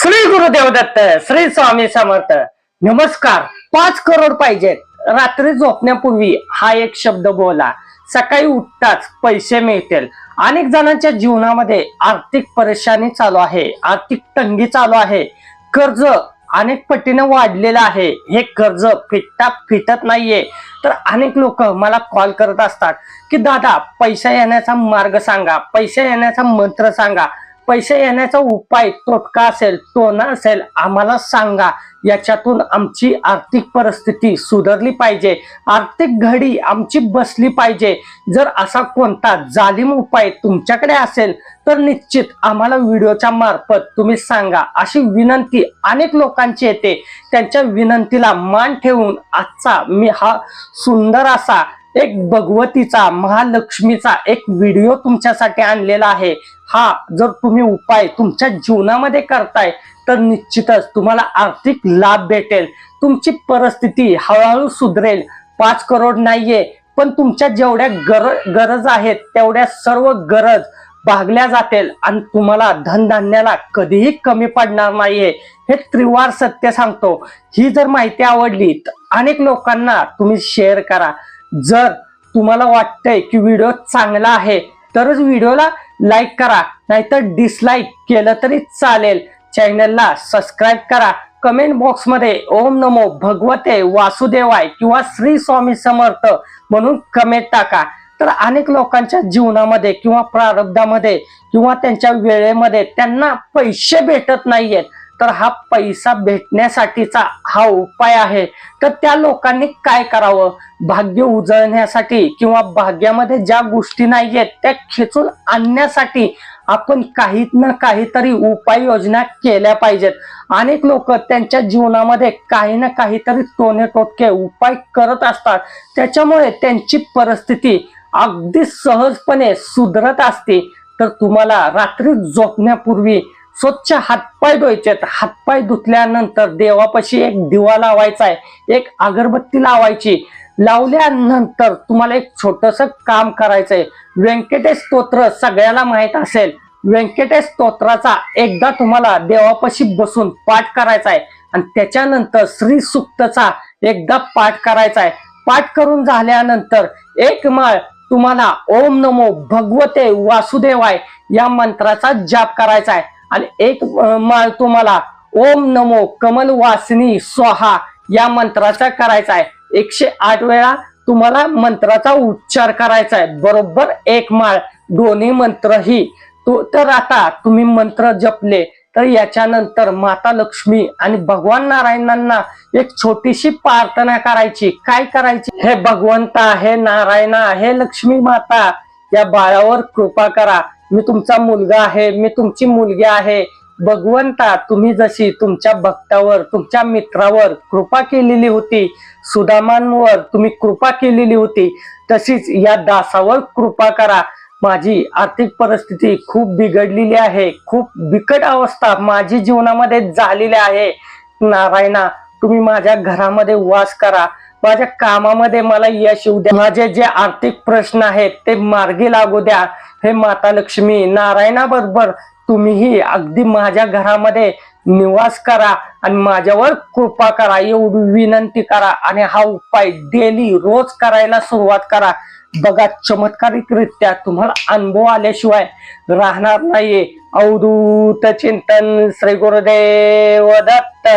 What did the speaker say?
श्री गुरुदेव दत्त श्री स्वामी समर्थ. नमस्कार. पाच करोड पाहिजेत. रात्री झोपण्यापूर्वी हा एक शब्द बोला. सकाळी उठताच पैसे मिळतील. अनेक जणांच्या जीवनामध्ये आर्थिक परेशानी चालू आहे. आर्थिक तंगी चालू आहे. कर्ज अनेक पटीने वाढलेलं आहे. हे कर्ज फिटता फिटत नाहीये. तर अनेक लोक मला कॉल करत असतात की दादा पैसा येण्याचा मार्ग सांगा. पैसा येण्याचा मंत्र सांगा. पैसे येण्याचा उपाय तोटका असेल टोना असेल आम्हाला सांगा. याच्यातून आमची आर्थिक परिस्थिती सुधारली पाहिजे. आर्थिक घडी आमची बसली पाहिजे. जर असा कोणता जालिम उपाय तुमच्याकडे असेल तर निश्चित आम्हाला व्हिडिओच्या मार्फत तुम्ही सांगा. अशी विनंती अनेक लोकांची येते. त्यांच्या विनंतीला मान ठेवून आजचा मी हा सुंदर असा एक भगवतीचा महालक्ष्मीचा एक व्हिडिओ तुमच्यासाठी आणलेला आहे. हा जर तुम्ही उपाय तुमच्या जीवनामध्ये करताय तर निश्चितच तुम्हाला आर्थिक लाभ भेटेल. तुमची परिस्थिती हळूहळू सुधरेल. पाच करोड नाहीये पण तुमच्या जेवढ्या गर गरज आहेत तेवढ्या सर्व गरज भागल्या जातील आणि तुम्हाला धनधान्याला कधीही कमी पडणार नाहीये. हे त्रिवार सत्य सांगतो. ही जर माहिती आवडली तर अनेक लोकांना तुम्ही शेअर करा. जर तुम्हाला वाटतंय की व्हिडिओ चांगला आहे तरच व्हिडिओला लाईक करा. नाहीतर डिसलाईक केलं तरी चालेल. चॅनलला सबस्क्राईब करा. कमेंट बॉक्समध्ये ओम नमो भगवते वासुदेवाय किंवा श्री स्वामी समर्थ म्हणून कमेंट टाका. तर अनेक लोकांच्या जीवनामध्ये किंवा प्रारब्धामध्ये किंवा त्यांच्या वेळेमध्ये त्यांना पैसे भेटत नाहीयेत. तर हा पैसा भेटण्यासाठीचा हा उपाय आहे. तर त्या लोकांनी काय करावं? भाग्य उजळण्यासाठी किंवा भाग्यामध्ये ज्या गोष्टी नाहीयेत त्या खेचून आणण्यासाठी आपण काही ना काहीतरी उपाययोजना केल्या पाहिजेत. अनेक लोक त्यांच्या जीवनामध्ये काही ना काहीतरी टोने टोटके उपाय करत असतात. त्याच्यामुळे त्यांची परिस्थिती अगदी सहजपणे सुधरत असते. तर तुम्हाला रात्री झोपण्यापूर्वी स्वच्छ हातपाय धुवायचेत हातपाय धुतल्यानंतर देवापाशी एक दिवा लावायचा आहे. एक अगरबत्ती लावायची. लावल्यानंतर तुम्हाला एक छोटस काम करायचंय व्यंकटेश स्तोत्र सगळ्याला माहीत असेल. व्यंकटेश स्तोत्राचा एकदा तुम्हाला देवापाशी बसून पाठ करायचा आहे. आणि त्याच्यानंतर श्री सुक्तचा एकदा पाठ करायचा आहे. पाठ करून झाल्यानंतर एक माळ तुम्हाला ओम नमो भगवते वासुदेवाय या मंत्राचा जाप करायचा आहे. आणि एक माळ तुम्हाला ओम नमो कमल वासिनी स्वाहा या मंत्राचा करायचा आहे. एकशे आठ वेळा तुम्हाला मंत्राचा उच्चार करायचा आहे. बरोबर एक माळ दोन्ही मंत्रही तो तर आता तुम्ही मंत्र जपले तर याच्यानंतर माता लक्ष्मी आणि भगवान नारायणांना एक छोटीशी प्रार्थना करायची. काय करायची? हे भगवंता हे नारायणा हे लक्ष्मी माता. या बाळावर कृपा करा. मी तुमचा मुलगा आहे मी तुमची मुलगी आहे. भगवंता तुम्ही जशी तुमच्या भक्तावर तुमच्या मित्रावर कृपा केलेली होती सुदामांवर तुम्ही कृपा केलेली होती तशीच या दासावर कृपा करा. माझी आर्थिक परिस्थिती खूप बिघडलेली आहे खूप बिकट अवस्था माझी जीवनामध्ये झालेली आहे. नारायणा तुम्ही माझ्या घरामध्ये वास करा. माझ्या कामामध्ये मला यश येऊ द्या. माझे जे आर्थिक प्रश्न आहेत ते मार्गी लागू द्या. हे माता लक्ष्मी नारायणाबरोबर तुम्हीही अगदी माझ्या घरामध्ये निवास करा आणि माझ्यावर कृपा करा. एवढी विनंती करा आणि हा उपाय डेली रोज करायला सुरुवात करा. बघा चमत्कारिकरित्या तुम्हाला अनुभव आल्याशिवाय राहणार नाहीये. अवधूत चिंतन श्री गुरुदेव दत्त.